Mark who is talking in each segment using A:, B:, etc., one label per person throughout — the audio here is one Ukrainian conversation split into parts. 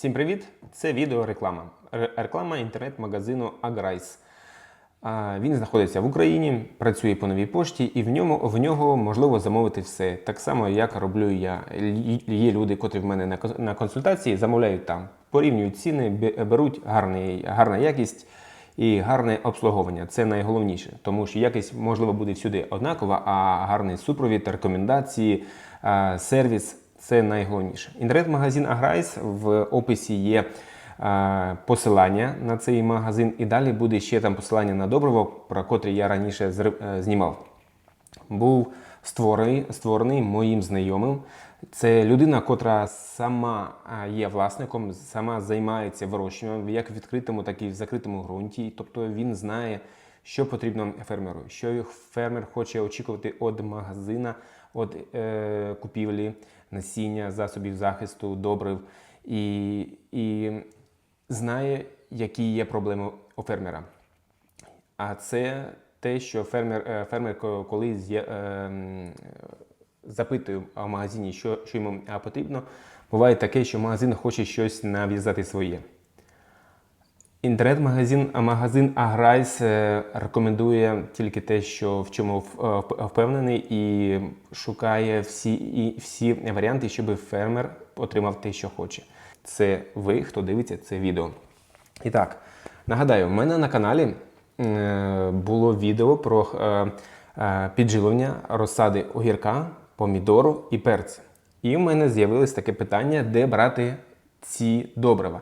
A: Всім привіт! Це відео реклама. Реклама інтернет-магазину Agrice. Він знаходиться в Україні, працює по новій пошті, і в ньому в нього можливо замовити все. Так само, як роблю я. Є люди, котрі в мене на консультації замовляють там, порівнюють ціни, беруть гарний, гарна якість і гарне обслуговування. Це найголовніше, тому що якість можливо буде всюди однакова, а гарний супровід, рекомендації, сервіс це найголовніше. Інтернет-магазин Аграйс в описі є е, посилання на цей магазин, і далі буде ще там посилання на добриво, про котрі я раніше е, знімав. Був створений, створений моїм знайомим. Це людина, котра сама е, є власником, сама займається вирощуванням як в відкритому, так і в закритому ґрунті. Тобто він знає, що потрібно фермеру, що фермер хоче очікувати від магазина, від е, купівлі, насіння, засобів захисту, добрив і, і знає, які є проблеми у фермера. А це те, що фермер, е, фермер коли з'є- е, запитує в магазині, що, що йому е, потрібно, буває таке, що магазин хоче щось нав'язати своє. Інтернет-магазин магазин Аграйс е, рекомендує тільки те, що в чому е, вп- впевнений, і шукає всі, і всі варіанти, щоб фермер отримав те, що хоче. Це ви, хто дивиться це відео. І так, нагадаю, в мене на каналі е, було відео про підживлення розсади огірка, помідору і перця. І в мене з'явилось таке питання, де брати ці добрива.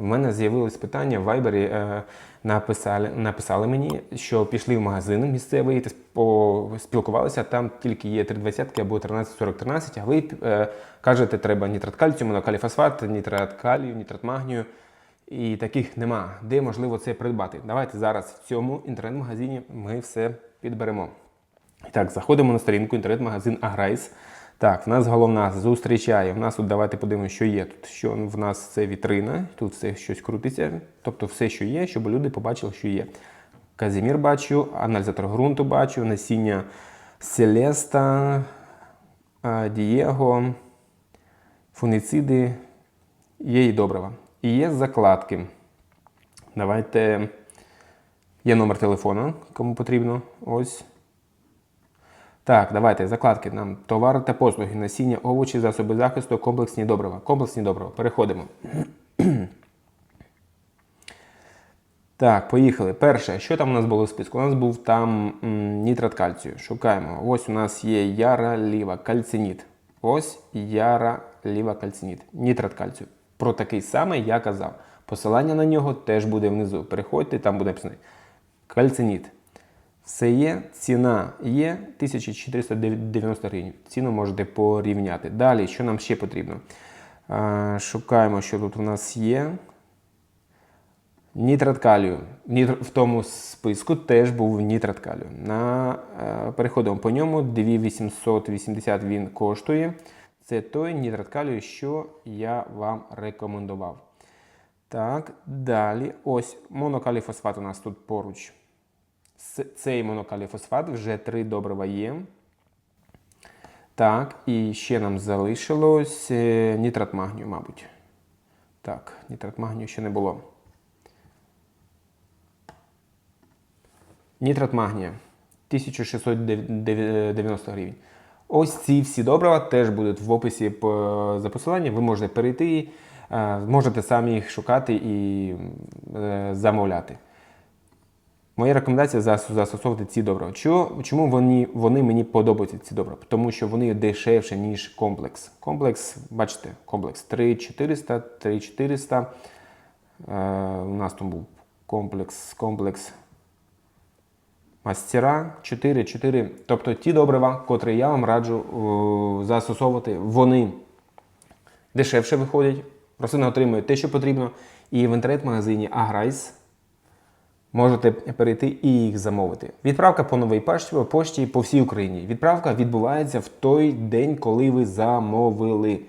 A: В мене з'явилось питання в Вайбері, е, написали, написали мені, що пішли в магазин місцевий, та спілкувалися, там тільки є 320 або 134013, а ви е, кажете, треба нітрат кальцію, монокаліфосфат, нітрат калію, нітрат магнію. І таких нема. Де можливо це придбати? Давайте зараз в цьому інтернет-магазині ми все підберемо. І так, заходимо на сторінку інтернет-магазин Аграйс. Так, в нас головна зустрічає. В нас тут давайте подивимося, що є тут. Що в нас це вітрина, тут все щось крутиться. Тобто все, що є, щоб люди побачили, що є. Казімір бачу, аналізатор ґрунту бачу, насіння Селеста, Дієго, фунициди, є і добрива. І є закладки. Давайте. Є номер телефону, кому потрібно. Ось. Так, давайте закладки нам. Товари та послуги, насіння, овочі, засоби захисту, комплексні добрива. Комплексні добрива. Переходимо. Так, поїхали. Перше, що там у нас було в списку? У нас був там нітрат кальцію. Шукаємо. Ось у нас є яра ліва, кальциніт. Ось яра ліва кальциніт. Нітрат кальцію. Про такий самий я казав. Посилання на нього теж буде внизу. Переходьте, там буде написано. Кальциніт. Все є, ціна є 1490 гривень. Ціну можете порівняти. Далі, що нам ще потрібно? Шукаємо, що тут у нас є. Нітрат калію. В тому списку теж був нітрат калію. На, е, переходимо по ньому. 2880 він коштує. Це той нітрат калію, що я вам рекомендував. Так, далі. Ось монокаліфосфат у нас тут поруч. Цей монокаліфосфат вже три добрива є. Так, і ще нам залишилось е, нітрат магнію, мабуть. Так, нітрат магнію ще не було. Нітрат магнія 1690 гривень. Ось ці всі добрива теж будуть в описі за посиланням. Ви можете перейти, е, можете самі їх шукати і е, замовляти. Моя рекомендація застосовувати ці добрива. Чому вони, вони мені подобаються, ці добрива? Тому що вони дешевше, ніж комплекс. Комплекс, бачите, комплекс 3400, 3400. Е, у нас там був комплекс, комплекс мастера 4, 4. Тобто ті добрива, котрі я вам раджу о, застосовувати, вони дешевше виходять, рослина отримує те, що потрібно. І в інтернет-магазині Аграйс можете перейти і їх замовити. Відправка по новій пошті, пошті по всій Україні. Відправка відбувається в той день, коли ви замовили.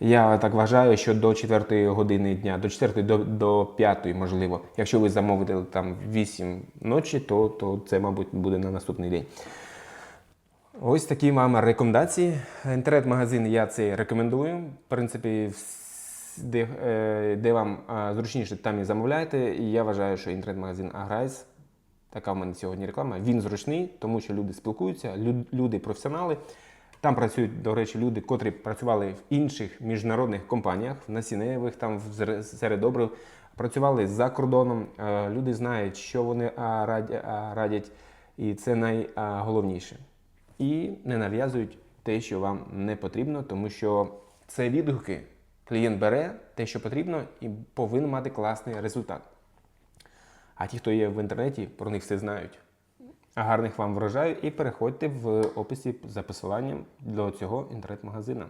A: Я так вважаю, що до 4 години дня, до 4 до, до 5, можливо. Якщо ви замовите там 8 ночі, то, то це, мабуть, буде на наступний день. Ось такі мами рекомендації. Інтернет-магазин я це рекомендую. В принципі, де, е, де вам е, зручніше, там і замовляйте. І я вважаю, що інтернет-магазин Аграйс, така в мене сьогодні реклама, він зручний, тому що люди спілкуються, люди професіонали. Там працюють, до речі, люди, котрі працювали в інших міжнародних компаніях, в насінневих, там в серед добрив, працювали за кордоном. Е, Люди знають, що вони радять, і це найголовніше. І не нав'язують те, що вам не потрібно, тому що це відгуки. Клієнт бере те, що потрібно, і повинен мати класний результат. А ті, хто є в інтернеті, про них все знають. Гарних вам врожаю і переходьте в описі за посиланням до цього інтернет-магазина.